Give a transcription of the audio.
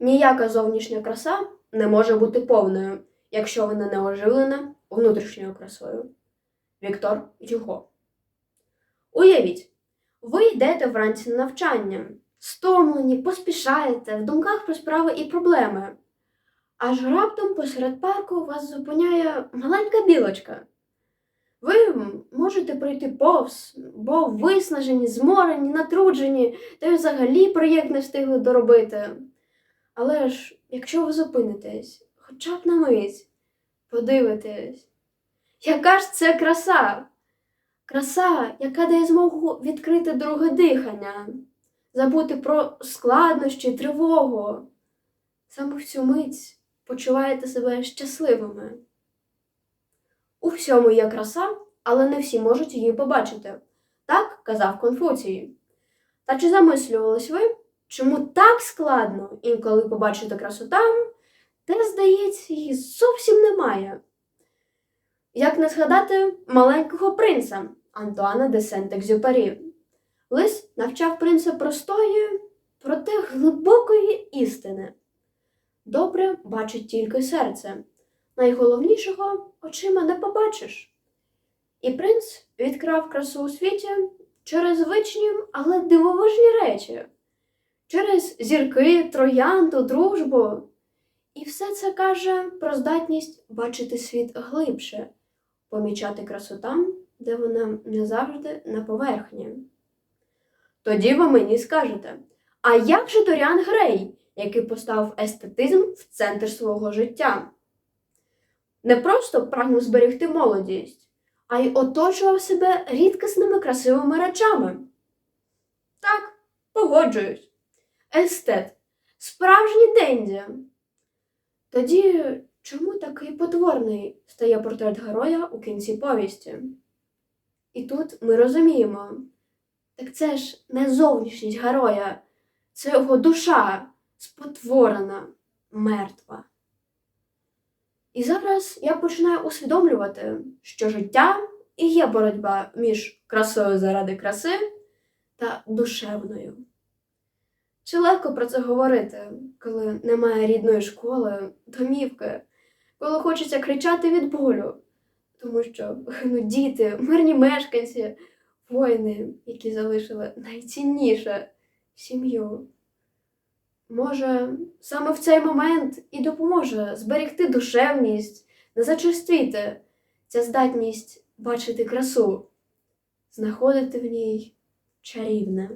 Ніяка зовнішня краса не може бути повною, якщо вона не оживлена внутрішньою красою. Віктор Юго. Уявіть, ви йдете вранці на навчання, стомлені, поспішаєте в думках про справи і проблеми. Аж раптом посеред парку вас зупиняє маленька білочка. Ви можете пройти повз, бо виснажені, зморені, натруджені, та й взагалі проєкт не встигли доробити. Але ж, якщо ви зупинитесь, хоча б на мить, подивитесь, яка ж це краса? Краса, яка дає змогу відкрити друге дихання, забути про складнощі, тривогу. Саме в цю мить почуваєте себе щасливими. У всьому є краса, але не всі можуть її побачити. Так казав Конфуцій. Та чи замислювались ви, чому так складно інколи побачити красу там, де, здається, її зовсім немає? Як не згадати маленького принца Антуана де Сент-Екзюпері. Лис навчав принца простої, проте глибокої істини. Добре бачить тільки серце. Найголовнішого очима не побачиш. І принц відкрав красу у світі через звичні, але дивовижні речі, через зірки, троянду, дружбу. І все це каже про здатність бачити світ глибше, помічати красу там, де вона не завжди на поверхні. Тоді ви мені скажете, а як же Доріан Грей, який поставив естетизм в центр свого життя? Не просто прагнув зберегти молодість, а й оточував себе рідкісними красивими речами. Так, погоджуюсь. Естет, справжній денді. Тоді чому такий потворний стає портрет героя у кінці повісті? І тут ми розуміємо, так це ж не зовнішність героя, це його душа спотворена, мертва. І зараз я починаю усвідомлювати, що життя і є боротьба між красою заради краси та душевною. Чи легко про це говорити, коли немає рідної школи, домівки, коли хочеться кричати від болю, тому що гинуть діти, мирні мешканці, воїни, які залишили найцінніше сім'ю. Може, саме в цей момент і допоможе зберегти душевність, не зачастити ця здатність бачити красу, знаходити в ній чарівне.